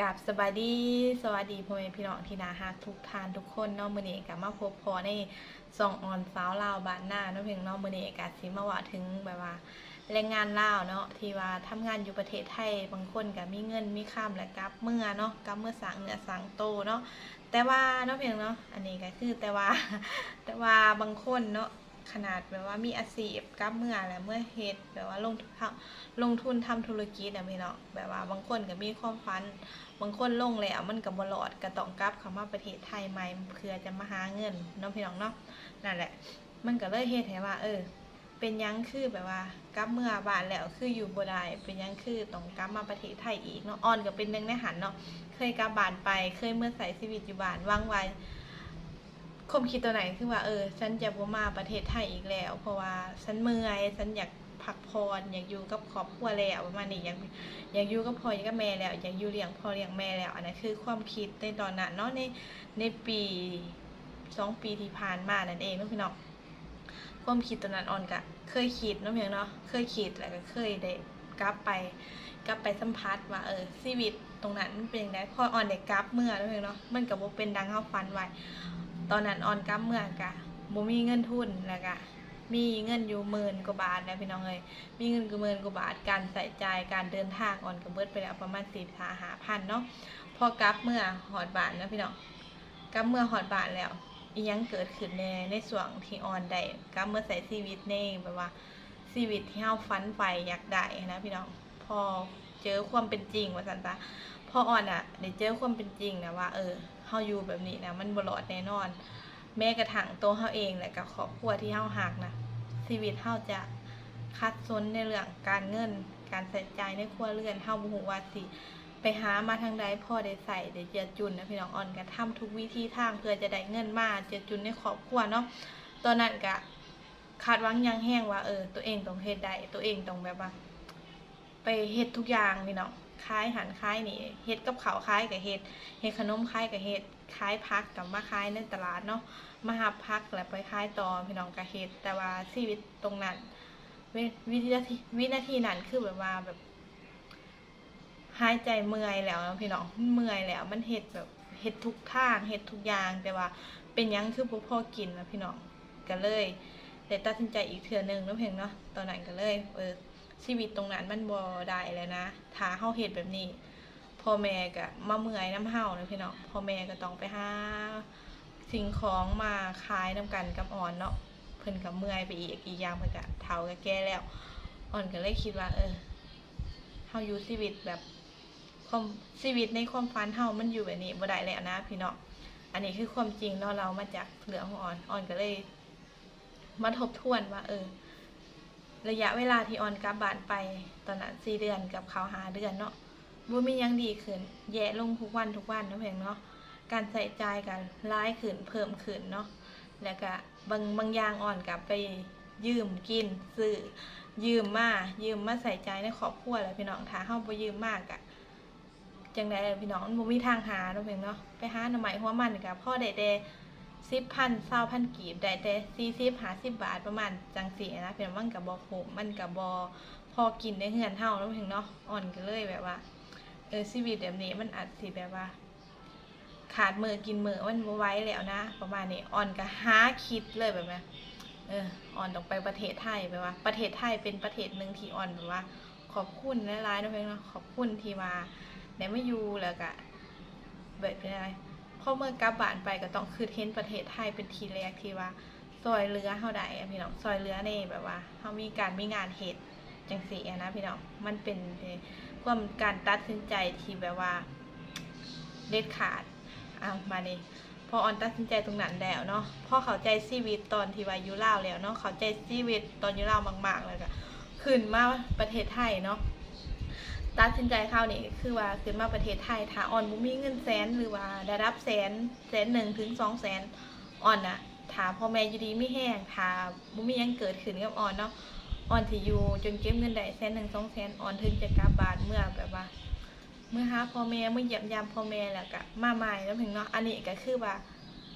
กับสบายดีสวัสดีพ่อแม่พี่น้องที่นาฮักทุกทานทุกคนเนาะมื้อนี้ก็มาพบพอในซองออนสาวลาวบ้านหน้าเนาะเพียงเนาะมื้อนี้ก็สิมาว่าถึงแบบว่าแรงงานลาวเนาะที่ว่าทำงานอยู่ประเทศไทยบางคนก็มีเงินมีค่ามและกับเมื่อเนาะกับเมื่อสร้างเนื้อสร้างโตเนาะแต่ว่าเนาะเพียงเนาะอันนี้ก็คือแต่ว่าแต่ว่าบางคนเนาะ ขนาดแบบว่ามีอาชีพกับเมื่อแล้วเมื่อเฮ็ดแบบว่าลงทุนทำลงทุนทำธุรกิจอะพี่เนาะแบบว่าบางคนก็มีความฝัน บางคนลงแล้วมันกับบลอดก็ต้องกลับเข้ามาประเทศไทยใหม่เพื่อจะมาหาเงินเน้องพี่น้องเนาะนั่นแหละ มันก็เลยเฮ็ดให้ว่า เออ เป็นยังคือแบบว่ากลับเมื่อบานแล้วคืออยู่บ่ได้เป็นยังคือต้องกลับมาประเทศไทยอีกเนาะออนก็เป็นหนึงในหันเนาะเคยกลับบ้านไปเคยเมื่อใส่ชีวิตอยู่บ้านว่างไว้ ความคิดตัวไหนคือว่าเออฉันจะบ่มาประเทศไทยอีกแล้ว เพราะว่าฉันเมื่อยฉันอยากพักผ่อนอยากอยู่กับครอบครัวแล้วประมาณนี้อยากอยากอยู่กับพ่ออยากกับแม่แล้วอยากอยู่เลี้ยงพ่อเลี้ยงแม่แล้วอันนั้นคือความคิดในตอนนั้นเนาะในในปีสองปีที่ผ่านมานั่นเองเนาะพี่น้องความคิดตอนนั้นอ่อนกะเคยคิดเนาะเพียงเนาะเคยคิดแล้วก็เคยได้กลับไปกลับไปสัมผัสว่าเออชีวิตตรงนั้นมันเป็นยังไงพออ่อนได้กลับเมื่อเนาะเพียงเนาะมันก็บ่เป็นดังเฮาฝันไว้ ตอนนั้นอ่อนกลับเมื่อกะบ่มีเงินทุนแล้วก็มีเงินอยู่หมื่นกว่าบาทนะพี่น้องเอ้ยมีเงินกว่าหมื่นกว่าบาทการใส่ใจการเดินทางอ่อนกับเบิดไปแล้วประมาณสี่สาหาพันเนาะพอกลับเมื่อหอดบานนะพี่น้องกลับเมื่อหอดบานแล้วอียังเกิดขึ้นในในส่วนที่อ่อนได้กลับเมื่อใส่ชีวิตในแบบว่าชีวิตที่เฮาฝันใฝ่อยากได้นะพี่น้องพอเจอความเป็นจริงว่าสันตา พออ่อนอะได้เจอความเป็นจริงนะว่า เออเฮาอยู่แบบนี้นะมันบ่รอดแน่นอน แม้กระทั่งตัวเฮาเองและกับครอบครัวที่เฮาหักนะชีวิตเฮาจะคัดสนในเรื่องการเงิน การใส่ใจในครัวเรือนเฮาบ่ฮู้ว่าสิไปหามาทางใดพ่อได้ใส่ได้เจือจุนนะพี่น้องอ่อนก็ทำทุกวิธีทางเพื่อจะได้เงินมาเจือจุนในครอบครัวเนาะตอนนั้นก็คาดหวังยังแห้งว่าเออ ตัวเองต้องเฮ็ดได้ตัวเองต้องแบบว่า ไปเฮ็ดทุกอย่างพี่น้อง ขายหันขายนี่เฮ็ดกับข้าวขายกับเฮ็ดเฮ็ดขนมขายกับเฮ็ดขายผักกับมาขายในตลาดเนาะมาหาผักแล้วไปขายต่อพี่น้องก็เฮ็ดแต่ว่าชีวิตตรงนั้นวินาทีวินาทีนั้นคือแบบว่าแบบหายใจเมื่อยแล้วนะพี่น้องเมื่อยแล้ว มันเห็ดแบบเห็ดทุกทางเห็ดทุกอย่างแต่ว่าเป็นยังคือบ่พอกินนะพี่น้องก็เลยได้ตัดสินใจอีกเทื่อหนึงนะเพียงเนาะตอนนั้นก็เลยเออ ชีวิตตรงนั้นมันบ่ได้แล้วนะถ้าเฮาเฮ็ดแบบนี้พ่อแม่ก็มาเมื่อยน้ำเฮานะพี่น้องพ่อแม่ก็ต้องไปหาสิ่งของมาขายนํกันกับอ่อนเนาะเพิ่นก็เมื่อยไปอีกอีกอย่างเพิ่นก็เฒ่าก็แก่แล้วอ่อนก็เลยคิดว่า เออเฮาอยู่ชีวิตแบบความชีวิตในความฝันเฮามันอยู่แบบนี้บ่ได้แล้วนะพี่น้องอันนี้คือความจริงเนาะเรามาจากเหลือของอ่อนอ่อนก็เลยมาทบทวนว่า เออ ระยะเวลาที่อ่อนกลับบ้านไปตอนนั้นสี่เดือนกับเขาหาเดือนเนาะบ่มียังดีขึ้น แย่ลงทุกวันทุกวันนะเพียงเนาะการใส่ใจกันร้ายขึ้นเพิ่มขึ้นเนาะแล้วก็บางบางอย่างอ่อนกับไปยืมกินซื้อยืมมายืมมาใส่ใจในครอบครัวแหละพี่น้องถ้าเฮาบ่ยืมมากอะจังได๋พี่น้องมันบ่มีทางหาเนาะเพียงเนาะไปหาหน่อไม้หัวมันก็พ่อได้แต่ 10,000 20,000กีบได้แต่40 50บาทประมาณจังซี่นะพี่น้องมันก็บ่คุ้มมันก็บ่พอกินในเฮือนเฮานาะเพียงเนาะอ่อนก็เลยแบบว่าเออชีวิตแบบนี้มันอาจสิแบบว่า ขาดมือกินมือมันบ่ไว้แล้วนะ ประมาณนี้อ่อนก็หาคิดเลยแบบนี้เอออ่อนต้องไปประเทศไทยแบบว่า ประเทศไทยเป็นประเทศหนึ่งที่อ่อนแบบว่า ขอบคุณหลายๆนะเพื่อนเนาะขอบคุณที่มาได้มาอยู่แล้วก็แบบเป็นอะไร อเมื่อกลับบ้านไปก็ต้องคือเห็นประเทศไทยเป็นทีแรกที่ว่าซอยเรือเฮาได้พี่น้องซอยเรือในแบบว่าเฮามีการมีงานเฮ็ดจังซี่นะพี่น้องมันเป็นความการตัดสินใจที่แบบว่าเด็ดขาดอะมานี่พอออนตัดสินใจตรงนั้นแล้วเนาะพอเข้าใจชีวิตตอนที่ว่าอยู่ลาวแล้วเนาะเข้าใจชีวิตตอนอยู่ลาวมากๆเลยก็ขึ้นมาประเทศไทยเนาะ ตัดสินใจเข้านี่คือว่าขึ้นมาประเทศไทยถ้าออนบ่มีเงินแสนหรือว่าได้รับแสนแสนหนึ่งถึงสองแสนออนน่ะถ้าพ่อแม่อยู่ดีไม่แห้งถ้าบ่มียังเกิดขึ้นกับออนเนาะออนที่อยู่จนเก็บเงินได้แสนหนึ่งสองแสนออนถึงจะกลับบ้านเมื่อแบบว่า เมื่อหาพ่อแม่เมื่อเยี่ยมยามพ่อแม่แล้วก็มาใหม่แล้วถึงเนาะอันนี้ก็คือว่า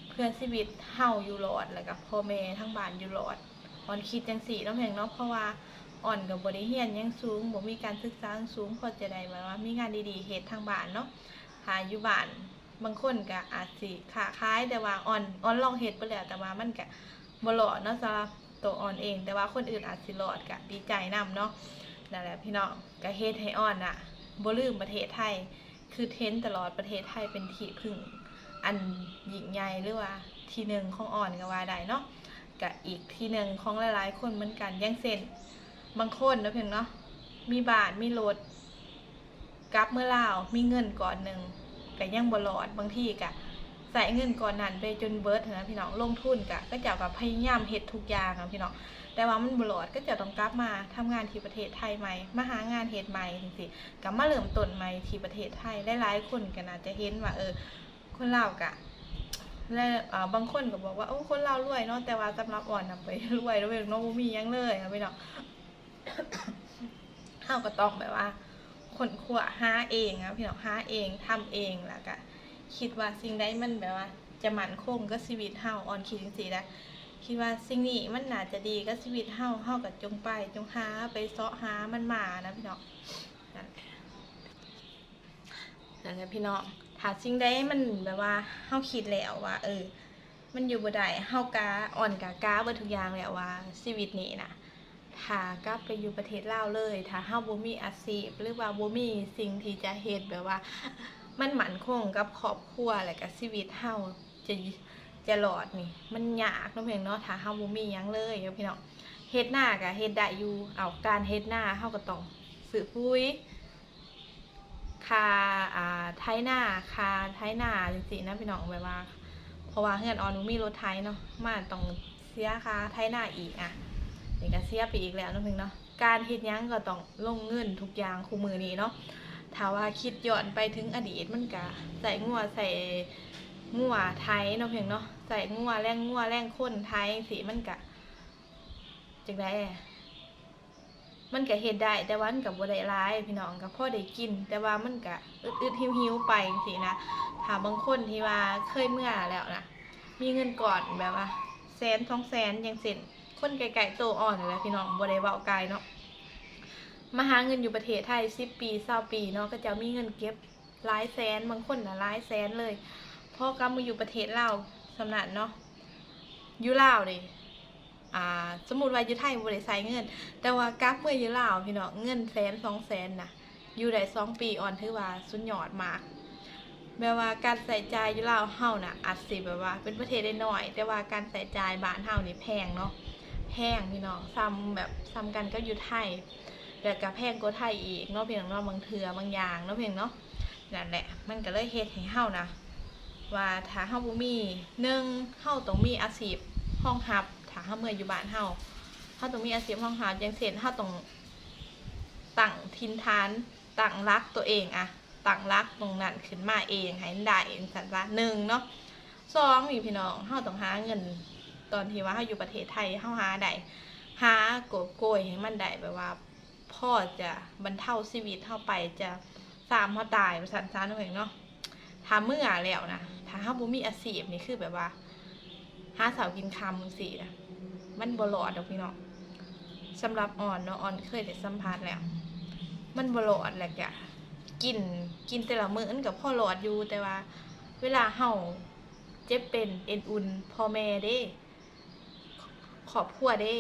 เพื่อนชีวิตเฮาอยู่รอดแล้วก็พ่อแม่ทั้งบ้านอยู่รอดอ่อนคิดจังสี่เนาะเพียงเนาะเพราะว่า อ่อนกับบริเฮียนยังสูงบ่มีการศึกษาสูงพอจะได้แบบว่า มีงานดีๆเฮ็ดทางบ้านเนาะหาอยู่บ้านบางคนก็อาจสิค้าขายแต่ว่าอ่อนอ่อนลองเฮ็ดไปแล้วแต่ว่ามันก็บ่รอดเนาะสำหรับตัวอ่อนเอง แต่ว่าคนอื่นอาจสิรอดก็ดีใจนํเนาะนั่นแหละพี่น้องก็เฮ็ดให้อ่อนน่ะบ่ลืมประเทศไทย คือเทนตลอดประเทศไทยเป็นที่พึ่งอันยิ่งใหญ่หรือว่าที่หนึ่งของอ่อนก็ว่าได้เนาะกับอีกที่หนึ่งของหลายๆ คนเหมือนกันอยังเช่น บางคนนะเพียงเนาะมีบานมีรถกลับเมื่อลาวมีเงินก่อนหนึ่งก็ยังบ่รอดบางที่ก็ใส่เงินก่อนนั้นไปจนเบิดหั้นะพี่น้องลงทุนกะก็จะแบบพยายามเฮ็ดทุกอย่างอะพี่น้องแต่ว่ามันบ่รอดก็จะต้องกลับมาทำงานที่ประเทศไทยใหม่มาหางานเฮ็ดใหม่จังซี่กลับมาเริ่มต้นใหม่ที่ประเทศไทยหลายๆคนก็น่าจะเห็นว่าเออ คนลาวกะและอ่าบางคนก็บอกว่าโอ้คนเลารวยเนาะแต่ว่าสำหรับอ่อนนำไปรวยแล้วเองเนาะบ่มียังเลยอะพี่น้อง เฮาก็ต้องแบบว่าคนขวหาเองอะพี่น้องหาเองทำเองแล้วก็คิดว่าสิ่งใดมันแบบว่า จะมั่นคงกับชีวิตเฮาอ่อนคิดจังซี่นะคิดว่าสิ่งนี้มันน่าจะดีกับชีวิตเฮาเฮาก็จงไปจงหาไปเสาะหามันมานะพี่น้องนั่นแหละนั่นแหละพี่น้องถ้าสิ่งใดมันแบบว่าเฮาคิดแล้วว่า เออ มันอยู่บ่ได้เฮากาอ่อนกากาเบิดทุกอย่างแล้วว่าชีวิตนี้น่ะ ถ้ากลับไปอยู่ประเทศลาวเลย ถ้าเฮาบ่มีอาชีพหรือว่าบ่มีสิ่งที่จะเฮ็ดแบบว่า มันหมั่นคงกับครอบครัวและกับชีวิตเฮาจะจะรอดนี่ มันยากเนาะเพียงเนาะถ้าเฮาบ่มีหยังเลยพี่น้องเฮ็ดหน้าก็เฮ็ดได้อยู่เอาการเฮ็ดหน้าเฮาก็ต้องซื้อปุ๋ยคาอ่าไทยหน้าคาไทยหน้าจริงๆนะพี่น้องแบบว่า เพราะว่าเฮือนออนหนูมีรถไทยเนาะมาต้องเสียค่าไทยหน้าอีกอะ นี่ก็เสียไปอีกแล้วเนาะเพิ่งเนาะการเฮ็ดยังก็ต้องลงเงินทุกอย่างคู่มือนี้เนาะถ้าว่าคิดย้อนไปถึงอดีตมันก็ใส่งัวใส่งัวไทยเนาะเพียงเนาะใส่งัวแรงงัวแรงคนไทยสิมันก็จังได๋มันก็เฮ็ดได้แต่ว่ามันก็บ่ได้หลายพี่น้องก็พอได้กิน แต่ว่ามันก็อึดๆหิวๆไปจังซี่นะถ้าบางคนที่ว่าเคยเมื่อแล้วนะมีเงินก่อนแบบว่าแสนสองแสนย่างเช่น คนไกลๆโตอ่อนนั่นแหละพี่น้องบ่ได้เว้าไกลเนาะมาหาเงินอยู่ประเทศไทย10ปี20ปีเนาะก็จะมีเงินเก็บหลายแสนบางคนนะหลายแสนเลยพอกลับมาอยู่ประเทศลาวสำนักเนาะอยู่ลาวนี่อ่า สมมุติว่าอยู่ไทยบ่ได้ใช้เงิน แต่ว่ากลับเมื่ออยู่ลาวพี่น้องเงินแสนสองแสนนะอยู่ได้สองปีอ่อนถือว่าสุดยอดมากแบบว่าการใส่ใจยอยู่ลาวเฮาน่ะอาจสิแบบว่า เป็นประเทศได้หน้อย แต่ว่าการใส่ใจบ้านเฮานี่แพงเนาะ แพงพี่น้องซ้ำแบบซ้ำกันก็อยู่ไทยแล้วก็แพงกว่าไทยอีกเนาะเพียงเนาะบางเทื่อบางอย่างเนาะเพียงเนาะนั่นแหละ มันก็เลยเฮ็ดให้เฮานะว่าถ้าเฮาบ่มีหนึ่งเฮาต้องมีอาชีพห้องรับถ้าเฮาเมื่ออยู่บ้านเฮาเขาต้องมีอาชีพของเขาอย่างเช่นเขาต้องตั้งทินฐานตั้งรักตัวเองอะตั้งรักตรงนั้นขึ้นมาเองให้ได้สันว่าหนึ่งเนาะสองมีพี่น้องเขาต้องหาเงิน ตอนที่ว่าเขาอยู่ประเทศไทยเขาหาได้หาโกบโกยให้มันได้แบบว่าพ่อจะบรรเทาชีวิตเข้าไปจะสามเขาตายสันซานเองเนาะถ้าเมื่อแล้วนะถ้าเขาบ่มีอาชีพนี่คือแบบว่าหาเสาวกินคำสินะมันบหลอดดอกพี่น้องสำหรับอ่อนเนาะอ่อนเคยได้สัมผัสแล้ว มันบหลอดแหละกะกินกินแต่ละมื้อนกับพ่อหลอดอยู่แต่ว่า เวลาเฮาเจ็บเป็นเอ็นอุ่นพ่อแม่เด้ ครอบครัวเด้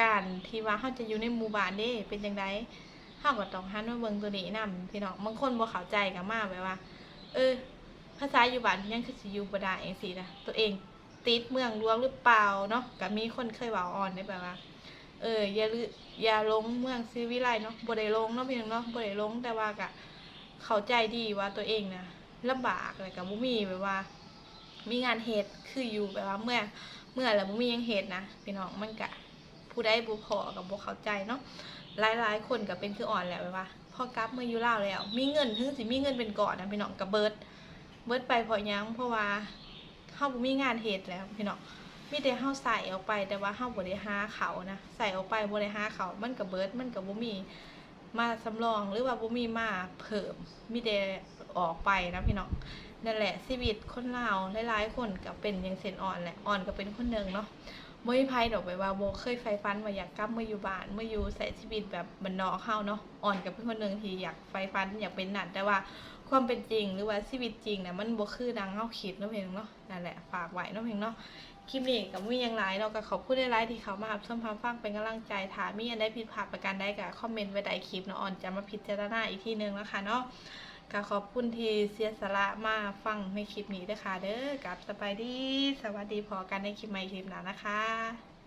การที่ว่าเฮาจะอยู่ในหมู่บ้านเด้เป็นจังไดเฮาก็ต้องหันมาเบิ่งตัวนี้นํพี่น้องบางคนบ่เข้าใจก็มาแบบว่า เออ ภาษาอยู่บ้านยังคือสิอยู่บ่ได้จังซี่นะตัวเองติดเมืองหลวงหรือเปล่าเนาะก็มีคนเคยเว้าอ่อนได้แบบว่า เออ อย่าลือย่าลงเมืองซีวิไลเนาะบ่ได้ลงเนาะพี่น้องเนาะบ่ได้ลงแต่ว่าก็เข้าใจดีว่าตัวเองนะลำบากแล้วก็บ่มีแบบว่า มีงานเฮ็ดคืออยู่แบบว่าเมื่อ มื่อแล้วบ่มียังเฮ็ดนะพี่น้องมันก็ผู้ใดบ่พอก็บ่เข้าใจเนาะหลายๆคนก็เป็นคืออ่อนแหละแบบว่าพอกลับเมาอยู่ลาวแล้ว มีเงินถึงสิมีเงินเป็นก่อนนะพี่น้องก็เบิร์ดเบิร์ดไปเพราะยังเพราะว่าเฮาบ่มีงานเฮ็ดแล้วพี่น้องมีแต่เฮาใส่ออกไปแต่ว่าเฮาบ่ได้หาเขานะใส่ออกไปบ่ได้หาเขามันก็เบิร์ดมันก็บ่มีมาสำรองหรือว่าบ่มีมาเพิ่มมีแต่ออกไปนะพี่น้อง นั่นแหละชีวิตคนลาวหลายๆคนก็เป็นย่างเช่นอ่อนแหละอ่อนก็เป็นคนหนึ่งเนาะบ่มีไผดอกไปว่าโบเคยใฝ่ฝันว่าอยากกลับมาอยู่บ้านมาอยู่ใช้ชีวิตแบบบ้านนอกเฮาเนาะอ่อนกับเพื่อนคนหนึ่งที่อยากใฝ่ฝันอยากเป็นหนั่นแต่ว่าความเป็นจริงหรือว่าชีวิตจริงน่ะมันโบคือดังเฮาคิดเนาะเพียงเนาะนั่นแหละฝากไว้เนาะเพียงเนาะคลิปนี้ก็บ่มีหยังหลายเนาะก็ขอบคุณหลายที่เขามารับชมรับฟังเป็นกำลังใจถามีอันใดผิดพลาดประการใดก็คอมเมนต์ไว้ใต้คลิปเนาะอ่อนจะมาพิจารณาอีกทีนึงนะคะเนาะ ก็ขอบคุณที่เสียสละมาฟังในคลิปนี้ด้วยค่ะเด้อกับสบายดี สวัสดีพอกันในคลิปใหม่คลิปหน้านะคะ